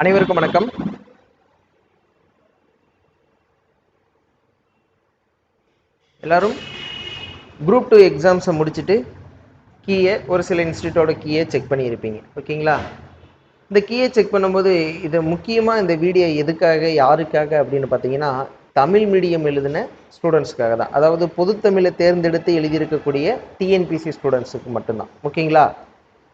அனைவருக்கும் வணக்கம். எல்லாரும் குரூப் டூ எக்ஸாம்ஸை முடிச்சுட்டு கீயை ஒரு சில இன்ஸ்டியூட்டோட கீயை செக் பண்ணியிருப்பீங்க. ஓகேங்களா? இந்த கீயை செக் பண்ணும்போது இது முக்கியமாக இந்த வீடியோ எதுக்காக யாருக்காக அப்படின்னு பார்த்தீங்கன்னா தமிழ் மீடியம் எழுதின ஸ்டூடெண்ட்ஸ்க்காக தான். அதாவது பொதுத்தமிழை தேர்ந்தெடுத்து எழுதியிருக்கக்கூடிய டிஎன்பிசி ஸ்டூடெண்ட்ஸுக்கு மட்டும்தான். ஓகேங்களா?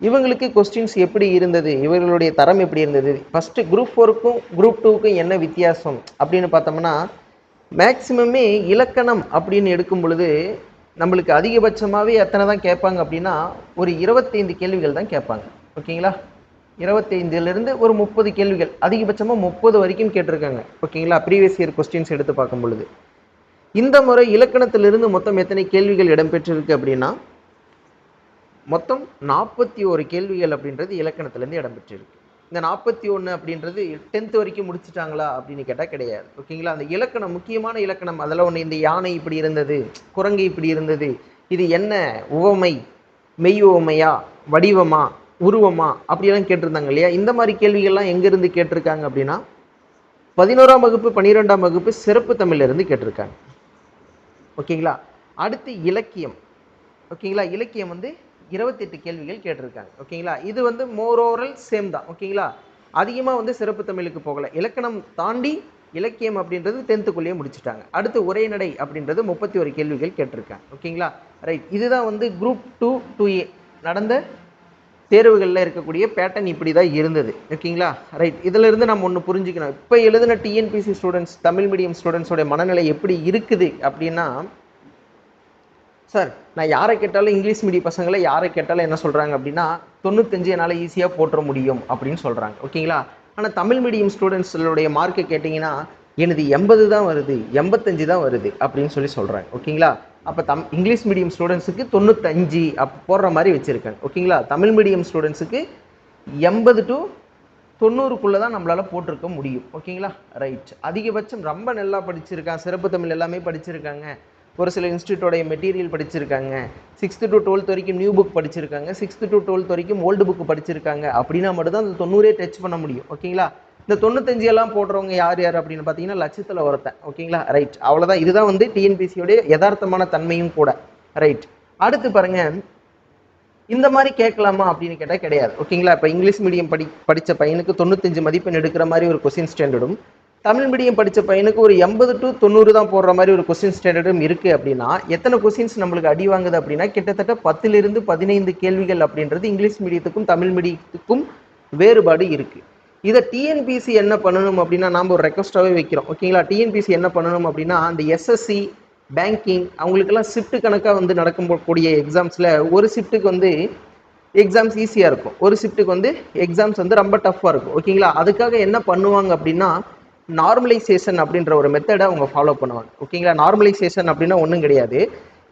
இவங்களுக்கு கொஸ்டின்ஸ் எப்படி இருந்தது? இவர்களுடைய தரம் எப்படி இருந்தது? ஃபஸ்ட்டு குரூப் ஃபோருக்கும் குரூப் டூவுக்கும் என்ன வித்தியாசம்? அப்படின்னு பார்த்தோம்னா மேக்சிமமே இலக்கணம் அப்படின்னு எடுக்கும் பொழுது நம்மளுக்கு அதிகபட்சமாகவே எத்தனை தான் கேட்பாங்க அப்படின்னா ஒரு இருபத்தைந்து கேள்விகள் தான் கேட்பாங்க. ஓகேங்களா இருபத்தைந்துலேருந்து ஒரு முப்பது கேள்விகள். அதிகபட்சமாக முப்பது வரைக்கும் கேட்டிருக்காங்க. ஓகேங்களா ப்ரீவியஸ் இயர் கொஸ்டின்ஸ் எடுத்து பார்க்கும் பொழுது. இந்த முறை இலக்கணத்திலிருந்து மொத்தம் எத்தனை கேள்விகள் இடம்பெற்றிருக்கு அப்படின்னா மொத்தம் நாற்பத்தி ஒரு கேள்விகள் அப்படின்றது இலக்கணத்துலேருந்து இடம்பெற்றிருக்கு. இந்த நாற்பத்தி ஒன்று அப்படின்றது டென்த் வரைக்கும் முடிச்சிட்டாங்களா அப்படின்னு கேட்டால் கிடையாது. ஓகேங்களா? அந்த இலக்கணம் முக்கியமான இலக்கணம் அதில் ஒன்று இந்த யானை இப்படி இருந்தது குரங்கு இப்படி இருந்தது இது என்ன உவமை மெய் உவமையா வடிவமா உருவமா அப்படியெல்லாம் கேட்டிருந்தாங்க இல்லையா? இந்த மாதிரி கேள்விகள்லாம் எங்கேருந்து கேட்டிருக்காங்க அப்படின்னா பதினோராம் வகுப்பு பன்னிரெண்டாம் வகுப்பு சிறப்பு தமிழ்ல இருந்து கேட்டிருக்காங்க. ஓகேங்களா? அடுத்து இலக்கியம். ஓகேங்களா? இலக்கியம் வந்து இருபத்தெட்டு கேள்விகள் கேட்டிருக்காங்க. ஓகேங்களா? இது வந்து மோரோரல் சேம் தான். ஓகேங்களா? அதிகமாக வந்து சிறப்பு தமிழுக்கு போகலை. இலக்கணம் தாண்டி இலக்கியம் அப்படின்றது டென்த்துக்குள்ளேயே முடிச்சுட்டாங்க. அடுத்து உரைநடை அப்படின்றது முப்பத்தி ஒரு கேள்விகள் கேட்டிருக்காங்க. ஓகேங்களா? ரைட் இதுதான் வந்து குரூப் டூ டூ ஏ நடந்த தேர்வுகளில் இருக்கக்கூடிய பேட்டர்ன் இப்படி தான் இருந்தது. ஓகேங்களா? ரைட் இதிலிருந்து நம்ம ஒன்று புரிஞ்சுக்கணும். இப்போ எழுதின டிஎன்பிசி ஸ்டூடெண்ட்ஸ் தமிழ் மீடியம் ஸ்டூடெண்ட்ஸோடைய மனநிலை எப்படி இருக்குது அப்படின்னா சார் நான் யாரை கேட்டாலும் இங்கிலீஷ் மீடியம் பசங்களை யாரை கேட்டாலும் என்ன சொல்கிறாங்க அப்படின்னா தொண்ணூத்தஞ்சு என்னால் ஈஸியாக போட்டுற முடியும் அப்படின்னு சொல்கிறாங்க ஓகேங்களா ஆனால் தமிழ் மீடியம் ஸ்டூடெண்ட்ஸுடைய மார்க்கை கேட்டிங்கன்னா எனது எண்பது தான் வருது எண்பத்தஞ்சு தான் வருது அப்படின்னு சொல்லி சொல்கிறாங்க ஓகேங்களா அப்போ தம் இங்கிலீஷ் மீடியம் ஸ்டூடெண்ட்ஸுக்கு தொண்ணூத்தஞ்சு அப் போடுற மாதிரி வச்சுருக்கேன். ஓகேங்களா தமிழ் மீடியம் ஸ்டூடெண்ட்ஸுக்கு எண்பது டு தொண்ணூறுக்குள்ளே தான் நம்மளால் போட்டிருக்க முடியும். ஓகேங்களா ரைட் அதிகபட்சம் ரொம்ப நல்லா படிச்சிருக்கான் சிறப்பு தமிழ் எல்லாமே படிச்சிருக்காங்க. ஒரு சில இன்ஸ்டியூட்டோடைய மெட்டீரியல் படிச்சிருக்காங்க. சிக்ஸ்த்து டு டுவெல்த் வரைக்கும் நியூ புக் படிச்சிருக்காங்க. சிக்ஸ்த்து டு டுவெல்த் வரைக்கும் ஓல்டு புக் படிச்சிருக்காங்க. அப்படின்னா மட்டும்தான் அந்த தொண்ணூறே டச் பண்ண முடியும். ஓகேங்களா இந்த தொண்ணூத்தஞ்சு எல்லாம் போடுறவங்க யார் யார் அப்படின்னு பார்த்தீங்கன்னா லட்சத்தில் ஒருத்தன். ஓகேங்களா ரைட் அவ்வளோதான் இதுதான் வந்து டிஎன்பிசியோடைய யதார்த்தமான தன்மையும் கூட. ரைட் அடுத்து பாருங்க. இந்த மாதிரி கேட்கலாமா அப்படின்னு கேட்டால் கிடையாது. ஓகேங்களா இப்போ இங்கிலீஷ் மீடியம் படி படித்த பையனுக்கு தொண்ணூத்தஞ்சு மதிப்பெண் எடுக்கிற மாதிரி ஒரு கொஸ்டின் ஸ்டாண்டர்டும் தமிழ் மீடியம் படித்த பையனுக்கு ஒரு எண்பது டு தொண்ணூறு தான் போடுற மாதிரி ஒரு கொஸ்டின் ஸ்டாண்டர்டும் இருக்குது அப்படின்னா எத்தனை கொஸ்டின்ஸ் நம்மளுக்கு அடி வாங்குது அப்படின்னா கிட்டத்தட்ட பத்திலிருந்து பதினைந்து கேள்விகள் அப்படின்றது இங்கிலீஷ் மீடியத்துக்கும் தமிழ் மீடியத்துக்கும் வேறுபாடு இருக்குது இதை டிஎன்பிசி என்ன பண்ணணும் அப்படின்னா நாம் ஒரு ரெக்வஸ்ட்டாகவே வைக்கிறோம். ஓகேங்களா டிஎன்பிசி என்ன பண்ணணும் அப்படின்னா அந்த எஸ்எஸ்சி பேங்கிங் அவங்களுக்கெல்லாம் ஷிஃப்ட் கணக்காக வந்து நடக்கக்கூடிய எக்ஸாம்ஸில் ஒரு ஷிஃப்ட்டுக்கு வந்து எக்ஸாம்ஸ் ஈஸியாக இருக்கும். ஒரு ஷிஃப்ட்டுக்கு வந்து எக்ஸாம்ஸ் வந்து ரொம்ப டஃப்பாக இருக்கும். ஓகேங்களா அதுக்காக என்ன பண்ணுவாங்க அப்படின்னா நார்மலைசேஷன் அப்படின்ற ஒரு மெத்தடை அவங்க ஃபாலோ பண்ணுவாங்க. ஓகேங்களா நார்மலைசேஷன் அப்படின்னா ஒன்றும் கிடையாது.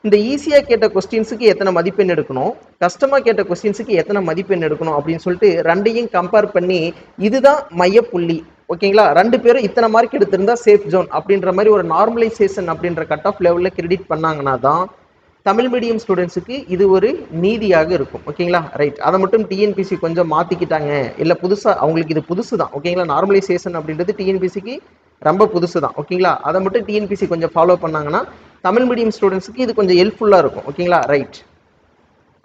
இந்த ஈஸியாக கேட்ட கொஸ்டின்ஸுக்கு எத்தனை மதிப்பெண் எடுக்கணும்? கஷ்டமாக கேட்ட கொஸ்டின்ஸுக்கு எத்தனை மதிப்பெண் எடுக்கணும்? அப்படின்னு சொல்லிட்டு ரெண்டையும் கம்பேர் பண்ணி இதுதான் மையப்புள்ளி. ஓகேங்களா ரெண்டு பேரும் இத்தனை மார்க் எடுத்திருந்தா சேஃப் ஜோன் அப்படின்ற மாதிரி ஒரு நார்மலைசேஷன் அப்படின்ற கட் ஆஃப் லெவலில் கிரெடிட் பண்ணாங்கன்னா தான் தமிழ் மீடியம் ஸ்டூடெண்ட்ஸுக்கு இது ஒரு நீதியாக இருக்கும். ஓகேங்களா? ரைட் அதை மட்டும் டிஎன்பிசி கொஞ்சம் மாற்றிக்கிட்டாங்க இல்லை புதுசாக அவங்களுக்கு இது புதுசு தான் ஓகேங்களா? நார்மலைசேஷன் அப்படின்றது டிஎன்பிசிக்கு ரொம்ப புதுசு தான் ஓகேங்களா? அதை மட்டும் டிஎன்பிசி கொஞ்சம் ஃபாலோ பண்ணாங்கன்னா தமிழ் மீடியம் ஸ்டூடெண்ட்ஸுக்கு இது கொஞ்சம் ஹெல்ப்ஃபுல்லாக இருக்கும். ஓகேங்களா? ரைட்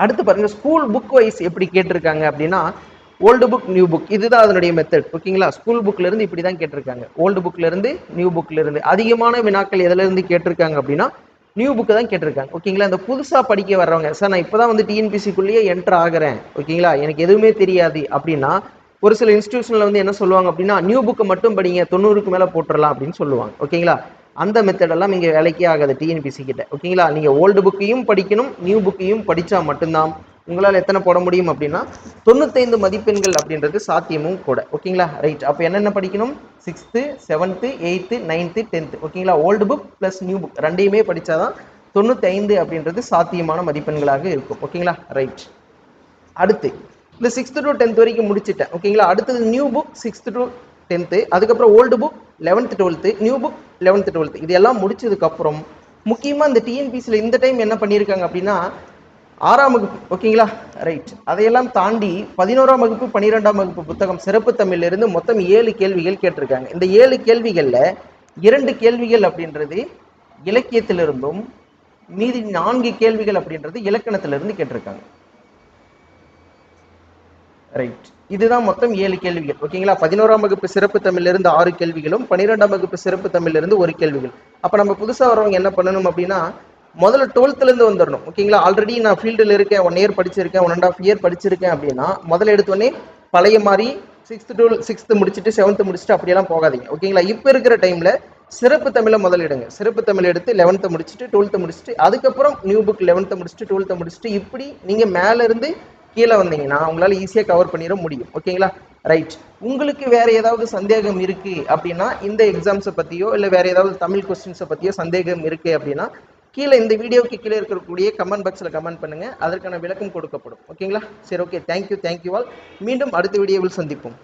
அடுத்து பாருங்க ஸ்கூல் புக் வைஸ் எப்படி கேட்டிருக்காங்க அப்படின்னா ஓல்டு புக் நியூ புக் இதுதான் அதனுடைய மெத்தட் ஓகேங்களா? ஸ்கூல் புக்லேருந்து இப்படி தான் கேட்டிருக்காங்க. ஓல்டு புக்லேருந்து நியூ புக்லேருந்து அதிகமான வினாக்கள் எதுலேருந்து கேட்டிருக்காங்க அப்படின்னா நியூ புக்கு தான் கேட்டிருக்காங்க. ஓகேங்களா இந்த புதுசாக படிக்க வர்றவங்க சார் நான் இப்போ தான் வந்து டிஎன்பிசிக்குள்ளேயே என்ட்ரு ஆகிறேன். ஓகேங்களா எனக்கு எதுவுமே தெரியாது. அப்படின்னா ஒரு சில இன்ஸ்டியூஷனில் வந்து என்ன சொல்லுவாங்க அப்படின்னா நியூ புக்கு மட்டும் படிங்க தொண்ணூறுக்கு மேலே போட்டுடலாம் அப்படின்னு சொல்லுவாங்க. ஓகேங்களா அந்த மெத்தடெல்லாம் இங்கே வேலைக்கே ஆகாது டிஎன்பிசி கிட்ட ஓகேங்களா நீங்கள் ஓல்டு புக்கையும் படிக்கணும் நியூ புக்கையும் படித்தா மட்டும்தான் உங்களால் எத்தனை போட முடியும் அப்படின்னா தொண்ணூத்தைந்து மதிப்பெண்கள் அப்படின்றது சாத்தியமும் கூட. ஓகேங்களா? ரைட் அப்போ என்னென்ன படிக்கணும்? Sixth seventh eighth ninth tenth ஓகேங்களா? Old book plus new book ரெண்டையுமே படித்தாதான் தொண்ணூத்தைந்து அப்படின்றது சாத்தியமான மதிப்பெண்களாக இருக்கும். ஓகேங்களா? ரைட் அடுத்து இந்த சிக்ஸ்த்து டு டென்த் வரைக்கும் முடிச்சுட்டேன். ஓகேங்களா? அடுத்தது new book sixth to tenth அதுக்கப்புறம் old book eleventh twelfth new book eleventh twelfth இது எல்லாம் முடிச்சதுக்கப்புறம் முக்கியமாக இந்த டிஎன்பிசியில் இந்த டைம் என்ன பண்ணியிருக்காங்க அப்படின்னா ஆறாம் வகுப்பு ஓகேங்களா? ரைட் அதையெல்லாம் தாண்டி பதினோராம் வகுப்பு பன்னிரெண்டாம் வகுப்பு புத்தகம் சிறப்பு தமிழ்ல இருந்து மொத்தம் ஏழு கேள்விகள் கேட்டிருக்காங்க. இந்த ஏழு கேள்விகளில் இரண்டு கேள்விகள் அப்படின்றது இலக்கியத்திலிருந்தும் மீதி நான்கு கேள்விகள் அப்படின்றது இலக்கணத்திலிருந்து கேட்டிருக்காங்க. ரைட் இதுதான் மொத்தம் ஏழு கேள்விகள் ஓகேங்களா? பதினோராம் வகுப்பு சிறப்பு தமிழ்ல இருந்து ஆறு கேள்விகளும் பன்னிரெண்டாம் வகுப்பு சிறப்பு தமிழ்ல இருந்து ஒரு கேள்விகள். அப்ப நம்ம புதுசா வரவங்க என்ன பண்ணணும் அப்படின்னா முதல்ல டுவெல்த்லேருந்து வந்துடணும் ஓகேங்களா ஆல்ரெடி நான் ஃபீல்டில் இருக்கேன் ஒன் இயர் படிச்சிருக்கேன் ஒன் அண்ட் ஆஃப் இயர் படிச்சிருக்கேன் அப்படின்னா முதல்ல எடுத்தோடனே பழைய மாதிரி சிக்ஸ்த் டு சிக்ஸ்த்து முடிச்சுட்டு செவன்த் முடிச்சுட்டு அப்படியெல்லாம் போகாதீங்க. ஓகேங்களா இப்போ இருக்கிற டைமில் சிறப்பு தமிழை முதலிடுங்க சிறப்பு தமிழ் எடுத்து லெவன்த்து முடிச்சுட்டு டுவெல்த்து முடிச்சுட்டு அதுக்கப்புறம் நியூ புக் லெவன்த்து முடிச்சுட்டு டுவெல்த்து முடிச்சுட்டு இப்படி நீங்கள் மேலேருந்து கீழே வந்தீங்கன்னா உங்களால் ஈஸியாக கவர் பண்ணிட முடியும். ஓகேங்களா ரைட் உங்களுக்கு வேற ஏதாவது சந்தேகம் இருக்கு அப்படின்னா இந்த எக்ஸாம்ஸை பத்தியோ இல்லை வேற ஏதாவது தமிழ் கொஸ்டின்ஸை பத்தியோ சந்தேகம் இருக்கு அப்படின்னா கீழே இந்த வீடியோக்கு கீழே இருக்கக்கூடிய கமெண்ட் பாக்ஸில் கமெண்ட் பண்ணுங்கள் அதற்கான விளக்கம் கொடுக்கப்படும். ஓகேங்களா சரி ஓகே தேங்க்யூ தேங்க்யூ ஆல் மீண்டும் அடுத்த வீடியோவில் சந்திப்போம்.